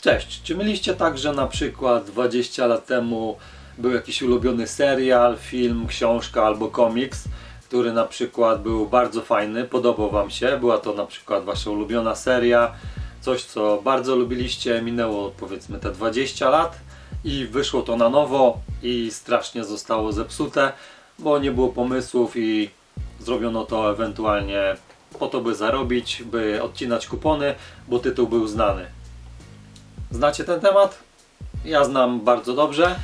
Cześć, czy mieliście tak, że na przykład 20 lat temu był jakiś ulubiony serial, film, książka albo komiks, który na przykład był bardzo fajny, podobał Wam się, była to na przykład Wasza ulubiona seria, coś co bardzo lubiliście, minęło powiedzmy te 20 lat i wyszło to na nowo i strasznie zostało zepsute, bo nie było pomysłów i zrobiono to ewentualnie po to, by zarobić, by odcinać kupony, bo tytuł był znany. Znacie ten temat? Ja znam bardzo dobrze.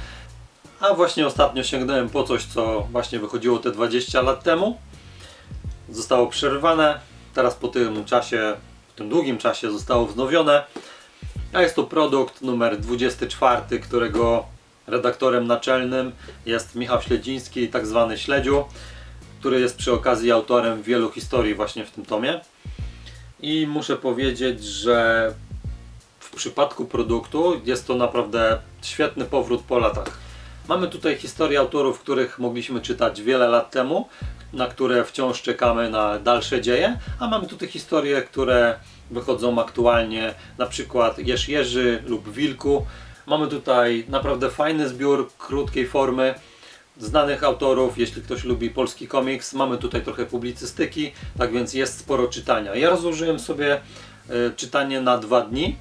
A właśnie ostatnio sięgnąłem po coś, co właśnie wychodziło te 20 lat temu. Zostało przerwane. Teraz po tym czasie, w tym długim czasie zostało wznowione. A jest to produkt numer 24, którego redaktorem naczelnym jest Michał Śledziński, tak zwany Śledziu, który jest przy okazji autorem wielu historii właśnie w tym tomie. I muszę powiedzieć, że w przypadku produktu jest to naprawdę świetny powrót po latach. Mamy tutaj historię autorów, których mogliśmy czytać wiele lat temu, na które wciąż czekamy na dalsze dzieje, a mamy tutaj historie, które wychodzą aktualnie, na przykład Jerz Jerzy lub Wilku. Mamy tutaj naprawdę fajny zbiór krótkiej formy znanych autorów, jeśli ktoś lubi polski komiks. Mamy tutaj trochę publicystyki, tak więc jest sporo czytania. Ja rozłożyłem sobie e, czytanie na dwa dni,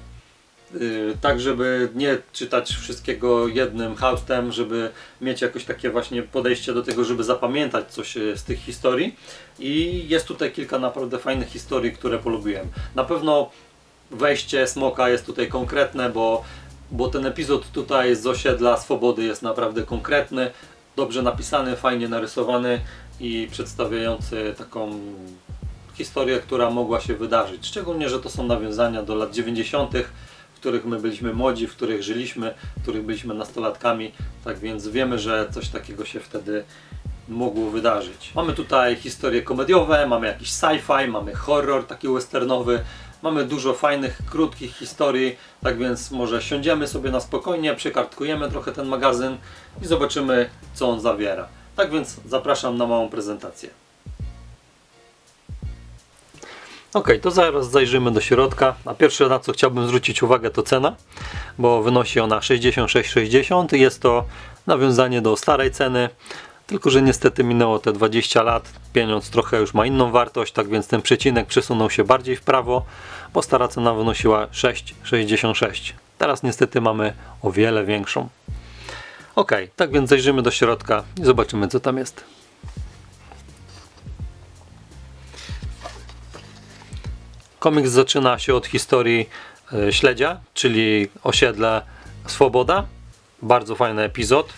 tak żeby nie czytać wszystkiego jednym haustem, żeby mieć jakoś takie właśnie podejście do tego, żeby zapamiętać coś y, z tych historii. I jest tutaj kilka naprawdę fajnych historii, które polubiłem. Na pewno wejście Smoka jest tutaj konkretne, bo, bo ten epizod tutaj z osiedla Swobody jest naprawdę konkretny, dobrze napisany, fajnie narysowany i przedstawiający taką historię, która mogła się wydarzyć. Szczególnie, że to są nawiązania do lat 90., w których my byliśmy młodzi, w których żyliśmy, w których byliśmy nastolatkami. Tak więc wiemy, że coś takiego się wtedy mogło wydarzyć. Mamy tutaj historie komediowe, mamy jakiś sci-fi, mamy horror taki westernowy, mamy dużo fajnych, krótkich historii, tak więc może siądziemy sobie na spokojnie, przekartkujemy trochę ten magazyn i zobaczymy, co on zawiera. Tak więc zapraszam na małą prezentację. Ok, to zaraz zajrzymy do środka. A pierwsze na co chciałbym zwrócić uwagę to cena, bo wynosi ona 66,60 i jest to nawiązanie do starej ceny. Tylko, że niestety minęło te 20 lat, pieniądz trochę już ma inną wartość, tak więc ten przecinek przesunął się bardziej w prawo, bo stara cena wynosiła 6,66. Teraz niestety mamy o wiele większą. Ok, tak więc zajrzymy do środka i zobaczymy co tam jest. Komiks zaczyna się od historii e, śledzia, czyli osiedle Swoboda. Bardzo fajny epizod.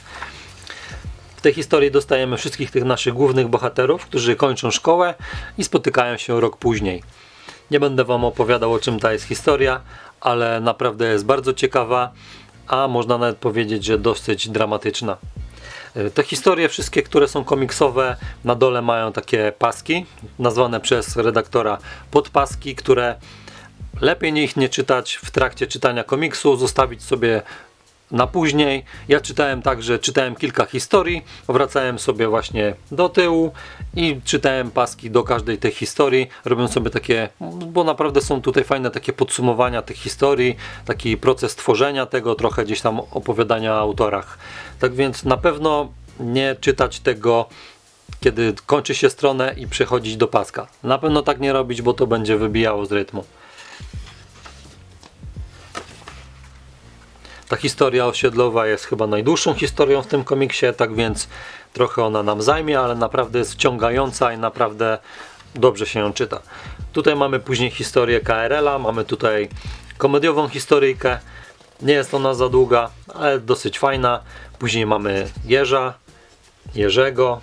W tej historii dostajemy wszystkich tych naszych głównych bohaterów, którzy kończą szkołę i spotykają się rok później. Nie będę Wam opowiadał o czym ta jest historia, ale naprawdę jest bardzo ciekawa, a można nawet powiedzieć, że dosyć dramatyczna. Y, Te historie, wszystkie, które są komiksowe, na dole mają takie paski, nazwane przez redaktora podpaski, które lepiej ich nie czytać w trakcie czytania komiksu, zostawić sobie na później. Ja czytałem tak, że czytałem kilka historii, wracałem sobie właśnie do tyłu i czytałem paski do każdej tej historii, robiąc sobie takie, bo naprawdę są tutaj fajne takie podsumowania tych historii, taki proces tworzenia tego, trochę gdzieś tam opowiadania o autorach. Tak więc na pewno nie czytać tego kiedy kończy się stronę i przechodzić do paska. Na pewno tak nie robić, bo to będzie wybijało z rytmu. Ta historia osiedlowa jest chyba najdłuższą historią w tym komiksie, tak więc trochę ona nam zajmie, ale naprawdę jest wciągająca i naprawdę dobrze się ją czyta. Tutaj mamy później historię KRL-a, mamy tutaj komediową historyjkę. Nie jest ona za długa, ale dosyć fajna. Później mamy Jerza, Jerzego.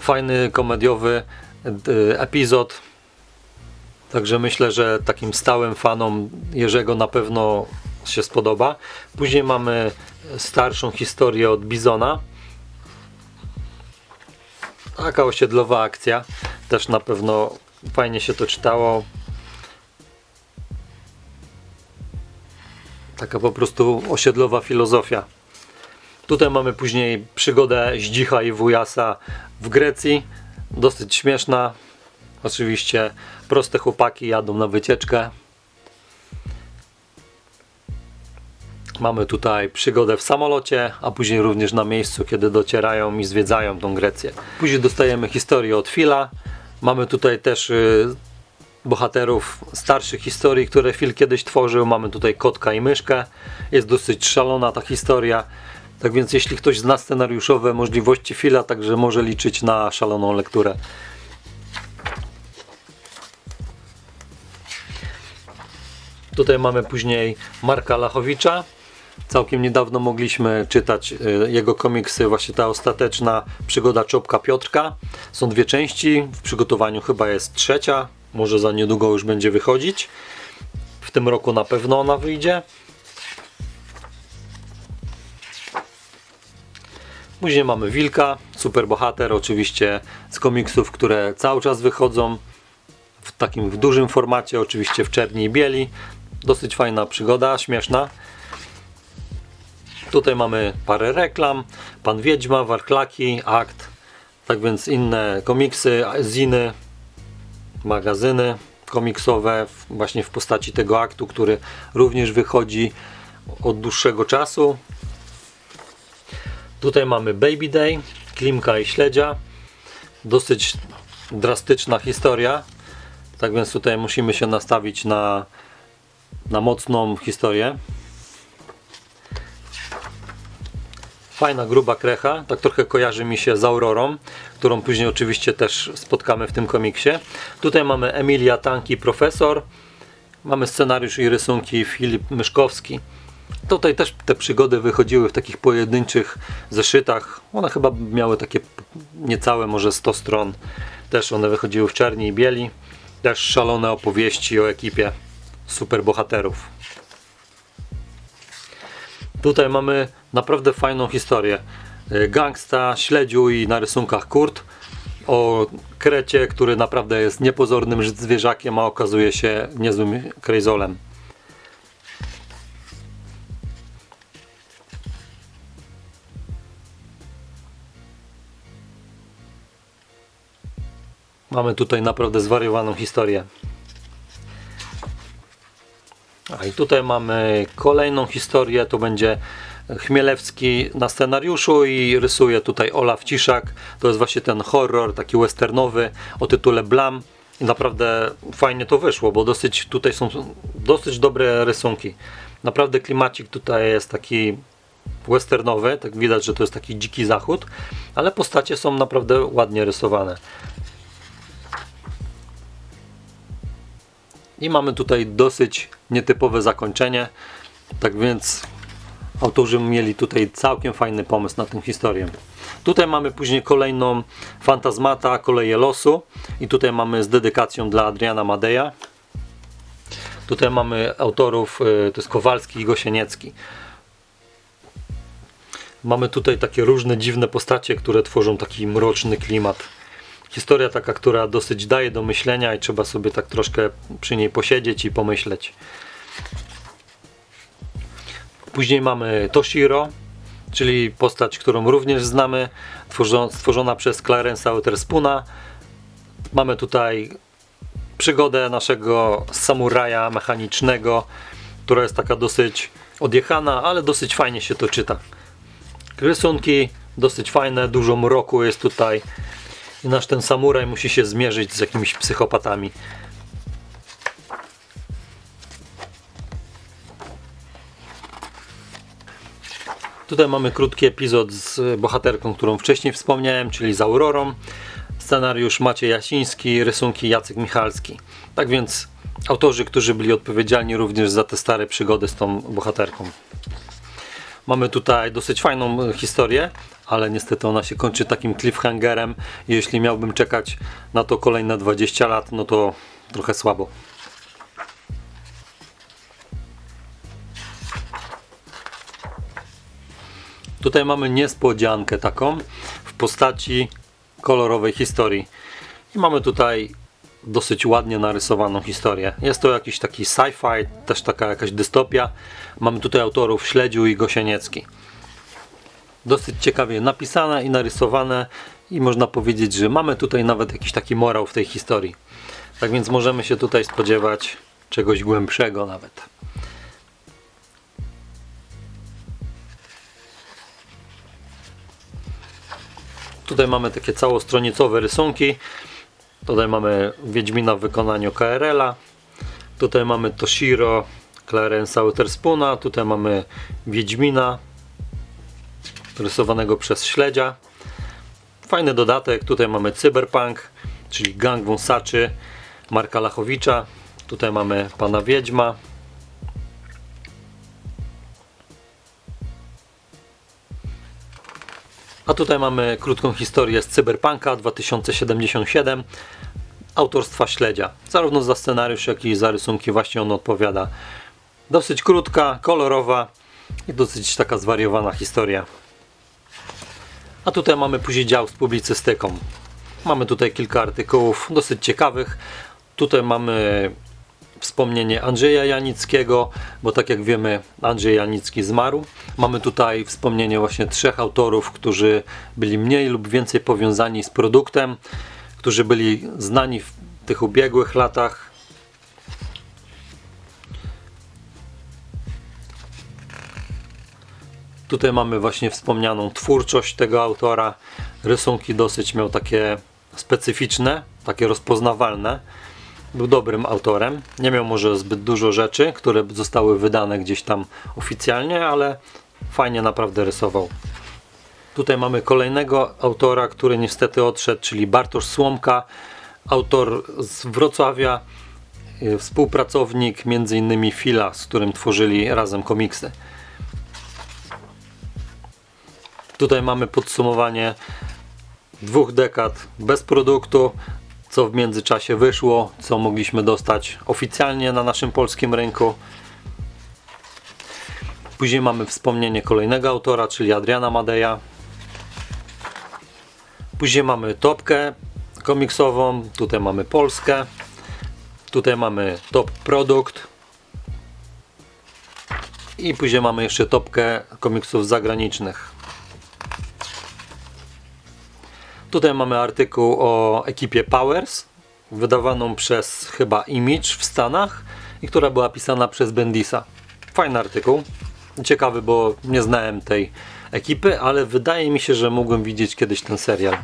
Fajny komediowy y, epizod. Także myślę, że takim stałym fanom Jerzego na pewno się spodoba. Później mamy starszą historię od Bizona. Taka osiedlowa akcja. Też na pewno fajnie się to czytało. Taka po prostu osiedlowa filozofia. Tutaj mamy później przygodę Zdzicha i Wujasa w Grecji. Dosyć śmieszna. Oczywiście proste chłopaki jadą na wycieczkę. Mamy tutaj przygodę w samolocie, a później również na miejscu, kiedy docierają i zwiedzają tą Grecję. Później dostajemy historię od Phila. Mamy tutaj też y, bohaterów starszych historii, które Phil kiedyś tworzył. Mamy tutaj kotka i myszkę. Jest dosyć szalona ta historia. Tak więc jeśli ktoś zna scenariuszowe możliwości Phila, także może liczyć na szaloną lekturę. Tutaj mamy później Marka Lachowicza. Całkiem niedawno mogliśmy czytać y, jego komiksy, właśnie ta ostateczna przygoda Czopka Piotrka. Są dwie części, w przygotowaniu chyba jest trzecia, może za niedługo już będzie wychodzić. W tym roku na pewno ona wyjdzie. Później mamy Wilka, super bohater, oczywiście z komiksów, które cały czas wychodzą w takim w dużym formacie, oczywiście w czerni i bieli. Dosyć fajna przygoda, śmieszna. Tutaj mamy parę reklam, Pan Wiedźma, Warklaki, Akt, tak więc inne komiksy, ziny, magazyny komiksowe właśnie w postaci tego aktu, który również wychodzi od dłuższego czasu. Tutaj mamy Baby Day, Klimka i Śledzia. Dosyć drastyczna historia. Tak więc tutaj musimy się nastawić na, na mocną historię. Fajna, gruba krecha, tak trochę kojarzy mi się z Aurorą, którą później oczywiście też spotkamy w tym komiksie. Tutaj mamy Emilia Tanki, profesor. Mamy scenariusz i rysunki Filip Myszkowski. Tutaj też te przygody wychodziły w takich pojedynczych zeszytach. One chyba miały takie niecałe, może 100 stron. Też one wychodziły w czerni i bieli. Też szalone opowieści o ekipie superbohaterów. Tutaj mamy naprawdę fajną historię. Y, Gangsta, śledziu i na rysunkach Kurt o krecie, który naprawdę jest niepozornym zwierzakiem, a okazuje się niezłym krejzolem. Mamy tutaj naprawdę zwariowaną historię. A i tutaj mamy kolejną historię, to będzie Chmielewski na scenariuszu i rysuje tutaj Olaf Ciszak. To jest właśnie ten horror taki westernowy o tytule Blam. I naprawdę fajnie to wyszło, bo dosyć tutaj są dosyć dobre rysunki. Naprawdę klimacik tutaj jest taki westernowy, tak widać, że to jest taki dziki zachód, ale postacie są naprawdę ładnie rysowane. I mamy tutaj dosyć nietypowe zakończenie. Tak więc autorzy mieli tutaj całkiem fajny pomysł na tę historię. Tutaj mamy później kolejną Fantasmata, Koleje Losu. I tutaj mamy z dedykacją dla Adriana Madeja. Tutaj mamy autorów, y, to jest Kowalski i Gosieniecki. Mamy tutaj takie różne dziwne postacie, które tworzą taki mroczny klimat historia taka, która dosyć daje do myślenia i trzeba sobie tak troszkę przy niej posiedzieć i pomyśleć. Później mamy Toshiro, czyli postać, którą również znamy, tworzo- stworzona przez Clarence'a Witherspoona. Mamy tutaj przygodę naszego samuraja mechanicznego, która jest taka dosyć odjechana, ale dosyć fajnie się to czyta. Rysunki dosyć fajne, dużo mroku jest tutaj. I nasz ten samuraj musi się zmierzyć z jakimiś psychopatami. Tutaj mamy krótki epizod z bohaterką, którą wcześniej wspomniałem, czyli z Aurorą. Scenariusz Maciej Jasiński, rysunki Jacek Michalski. Tak więc autorzy, którzy byli odpowiedzialni również za te stare przygody z tą bohaterką. Mamy tutaj dosyć fajną historię, ale niestety ona się kończy takim cliffhangerem. Jeśli miałbym czekać na to kolejne 20 lat, no to trochę słabo. Tutaj mamy niespodziankę taką w postaci kolorowej historii. I mamy tutaj dosyć ładnie narysowaną historię. Jest to jakiś taki sci-fi, też taka jakaś dystopia. Mamy tutaj autorów Śledziu i Gosieniecki dosyć ciekawie napisane i narysowane i można powiedzieć, że mamy tutaj nawet jakiś taki morał w tej historii. Tak więc możemy się tutaj spodziewać czegoś głębszego nawet. Tutaj mamy takie całostronicowe rysunki. Tutaj mamy Wiedźmina w wykonaniu KRL-a. Tutaj mamy Toshiro Clarence'a Witherspoona. Tutaj mamy Wiedźmina rysowanego przez śledzia. Fajny dodatek. Tutaj mamy Cyberpunk, czyli gang wąsaczy Marka Lachowicza. Tutaj mamy pana Wiedźma. A tutaj mamy krótką historię z Cyberpunka 2077 autorstwa Śledzia. Zarówno za scenariusz, jak i za rysunki właśnie on odpowiada. Dosyć krótka, kolorowa i dosyć taka zwariowana historia. A tutaj mamy później dział z publicystyką. Mamy tutaj kilka artykułów dosyć ciekawych. Tutaj mamy wspomnienie Andrzeja Janickiego, bo tak jak wiemy, Andrzej Janicki zmarł. Mamy tutaj wspomnienie właśnie trzech autorów, którzy byli mniej lub więcej powiązani z produktem, którzy byli znani w tych ubiegłych latach. Tutaj mamy właśnie wspomnianą twórczość tego autora. Rysunki dosyć miał takie specyficzne, takie rozpoznawalne. Był dobrym autorem. Nie miał może zbyt dużo rzeczy, które zostały wydane gdzieś tam oficjalnie, ale fajnie naprawdę rysował. Tutaj mamy kolejnego autora, który niestety odszedł, czyli Bartosz Słomka, autor z Wrocławia, y, współpracownik innymi Fila, z którym tworzyli razem komiksy. Tutaj mamy podsumowanie dwóch dekad bez produktu, co w międzyczasie wyszło, co mogliśmy dostać oficjalnie na naszym polskim rynku. Później mamy wspomnienie kolejnego autora, czyli Adriana Madeja. Później mamy topkę komiksową, tutaj mamy Polskę, tutaj mamy top produkt i później mamy jeszcze topkę komiksów zagranicznych. Tutaj mamy artykuł o ekipie Powers, wydawaną przez chyba Image w Stanach i która była pisana przez Bendisa. Fajny artykuł, ciekawy, bo nie znałem tej ekipy, ale wydaje mi się, że mógłbym widzieć kiedyś ten serial.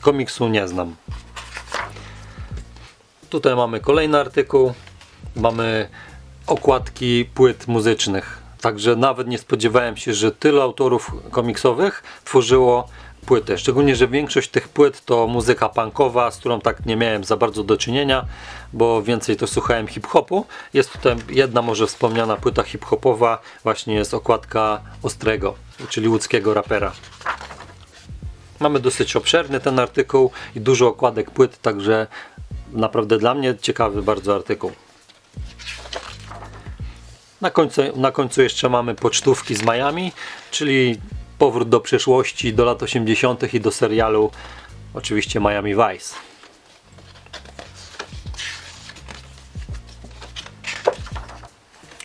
Komiksu nie znam. Tutaj mamy kolejny artykuł. Mamy okładki płyt muzycznych. Także nawet nie spodziewałem się, że tylu autorów komiksowych tworzyło płyty. Szczególnie, że większość tych płyt to muzyka punkowa, z którą tak nie miałem za bardzo do czynienia, bo więcej to słuchałem hip-hopu. Jest tutaj jedna może wspomniana płyta hip-hopowa, właśnie jest okładka Ostrego, czyli łódzkiego rapera. Mamy dosyć obszerny ten artykuł i dużo okładek płyt, także naprawdę dla mnie ciekawy bardzo artykuł. Na końcu, na końcu jeszcze mamy pocztówki z Miami, czyli powrót do przeszłości, do lat 80. i do serialu oczywiście Miami Vice.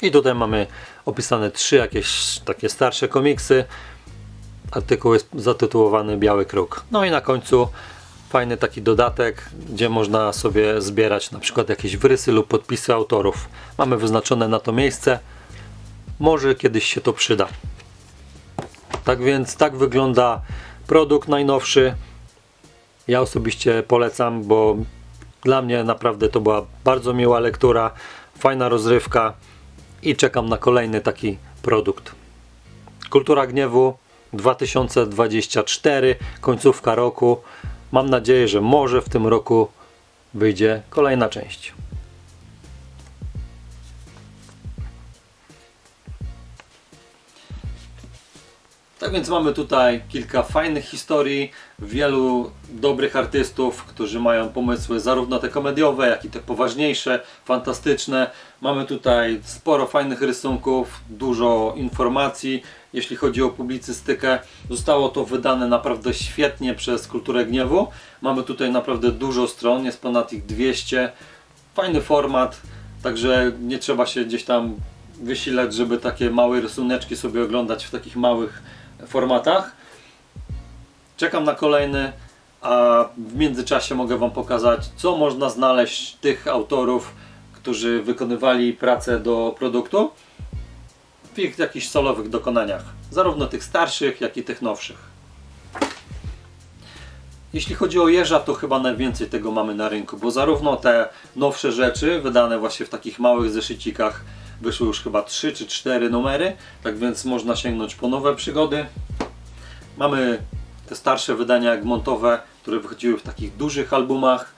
I tutaj mamy opisane trzy jakieś takie starsze komiksy. Artykuł jest zatytułowany Biały Kruk. No i na końcu fajny taki dodatek, gdzie można sobie zbierać na przykład jakieś wrysy lub podpisy autorów. Mamy wyznaczone na to miejsce. Może kiedyś się to przyda. Tak więc tak wygląda produkt najnowszy. Ja osobiście polecam, bo dla mnie naprawdę to była bardzo miła lektura, fajna rozrywka i czekam na kolejny taki produkt. Kultura Gniewu 2024, końcówka roku. Mam nadzieję, że może w tym roku wyjdzie kolejna część. Tak więc mamy tutaj kilka fajnych historii, wielu dobrych artystów, którzy mają pomysły zarówno te komediowe, jak i te poważniejsze, fantastyczne. Mamy tutaj sporo fajnych rysunków, dużo informacji, jeśli chodzi o publicystykę. Zostało to wydane naprawdę świetnie przez Kulturę Gniewu. Mamy tutaj naprawdę dużo stron, jest ponad ich 200. Fajny format, także nie trzeba się gdzieś tam wysilać, żeby takie małe rysuneczki sobie oglądać w takich małych formatach. Czekam na kolejny, a w międzyczasie mogę Wam pokazać, co można znaleźć tych autorów, którzy wykonywali pracę do produktu w ich jakichś solowych dokonaniach, zarówno tych starszych, jak i tych nowszych. Jeśli chodzi o jeża, to chyba najwięcej tego mamy na rynku, bo zarówno te nowsze rzeczy, wydane właśnie w takich małych zeszycikach, wyszły już chyba 3 czy 4 numery, tak więc można sięgnąć po nowe przygody. Mamy te starsze wydania Egmontowe, które wychodziły w takich dużych albumach.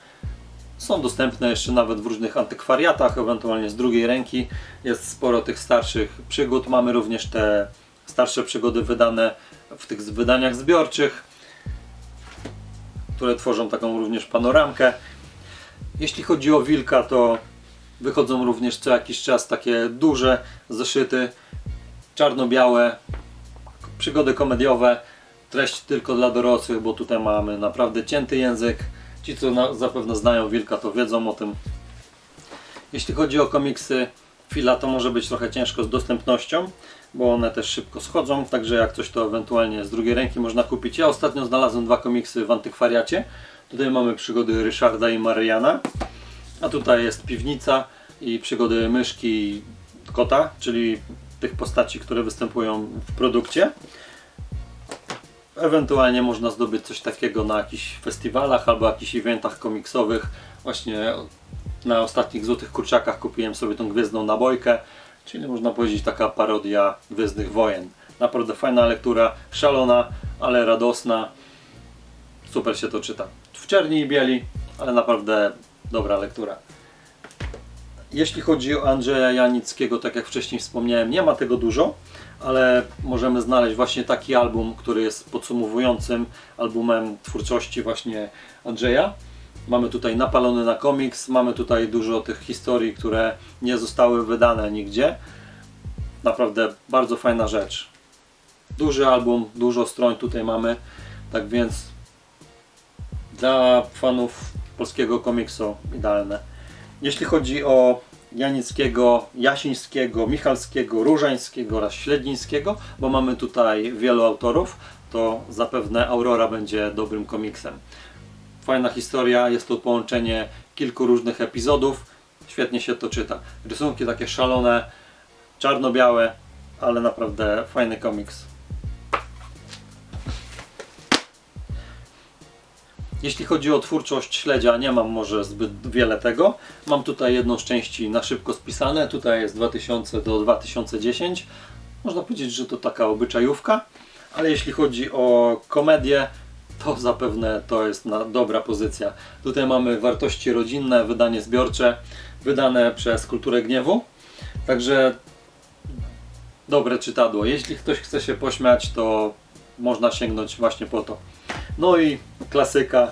Są dostępne jeszcze nawet w różnych antykwariatach, ewentualnie z drugiej ręki. Jest sporo tych starszych przygód. Mamy również te starsze przygody wydane w tych wydaniach zbiorczych, które tworzą taką również panoramkę. Jeśli chodzi o Wilka, to wychodzą również co jakiś czas takie duże zeszyty, czarno-białe, przygody komediowe, treść tylko dla dorosłych, bo tutaj mamy naprawdę cięty język. Ci, co na, zapewne znają Wilka, to wiedzą o tym. Jeśli chodzi o komiksy Fila, to może być trochę ciężko z dostępnością, bo one też szybko schodzą, także jak coś to ewentualnie z drugiej ręki można kupić. Ja ostatnio znalazłem dwa komiksy w antykwariacie. Tutaj mamy przygody Ryszarda i Mariana, a tutaj jest piwnica i przygody myszki i kota, czyli tych postaci, które występują w produkcie. Ewentualnie można zdobyć coś takiego na jakichś festiwalach albo jakichś eventach komiksowych. Właśnie na ostatnich Złotych Kurczakach kupiłem sobie tą Gwiezdną Nabojkę, czyli można powiedzieć taka parodia Gwiezdnych Wojen. Naprawdę fajna lektura, szalona, ale radosna. Super się to czyta. W czerni i bieli, ale naprawdę dobra lektura. Jeśli chodzi o Andrzeja Janickiego, tak jak wcześniej wspomniałem, nie ma tego dużo, ale możemy znaleźć właśnie taki album, który jest podsumowującym albumem twórczości właśnie Andrzeja. Mamy tutaj napalony na komiks, mamy tutaj dużo tych historii, które nie zostały wydane nigdzie. Naprawdę bardzo fajna rzecz. Duży album, dużo stron tutaj mamy, tak więc dla fanów polskiego komiksu idealne. Jeśli chodzi o Janickiego, Jasińskiego, Michalskiego, Różańskiego oraz Śledzińskiego, bo mamy tutaj wielu autorów, to zapewne Aurora będzie dobrym komiksem. Fajna historia, jest to połączenie kilku różnych epizodów, świetnie się to czyta. Rysunki takie szalone, czarno-białe, ale naprawdę fajny komiks. Jeśli chodzi o twórczość śledzia, nie mam może zbyt wiele tego. Mam tutaj jedną z części na szybko spisane. Tutaj jest 2000 do 2010. Można powiedzieć, że to taka obyczajówka, ale jeśli chodzi o komedię, to zapewne to jest dobra pozycja. Tutaj mamy wartości rodzinne, wydanie zbiorcze, wydane przez Kulturę Gniewu. Także dobre czytadło. Jeśli ktoś chce się pośmiać, to można sięgnąć właśnie po to. No i klasyka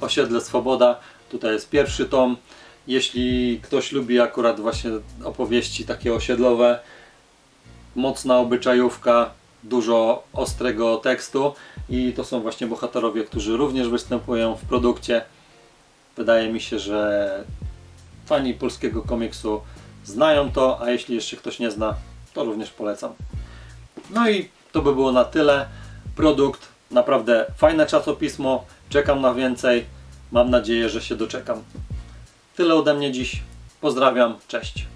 Osiedle Swoboda. Tutaj jest pierwszy tom. Jeśli ktoś lubi akurat właśnie opowieści takie osiedlowe, mocna obyczajówka, dużo ostrego tekstu i to są właśnie bohaterowie, którzy również występują w produkcie. Wydaje mi się, że fani polskiego komiksu znają to, a jeśli jeszcze ktoś nie zna, to również polecam. No i to by było na tyle. Produkt naprawdę fajne czasopismo. Czekam na więcej. Mam nadzieję, że się doczekam. Tyle ode mnie dziś. Pozdrawiam. Cześć.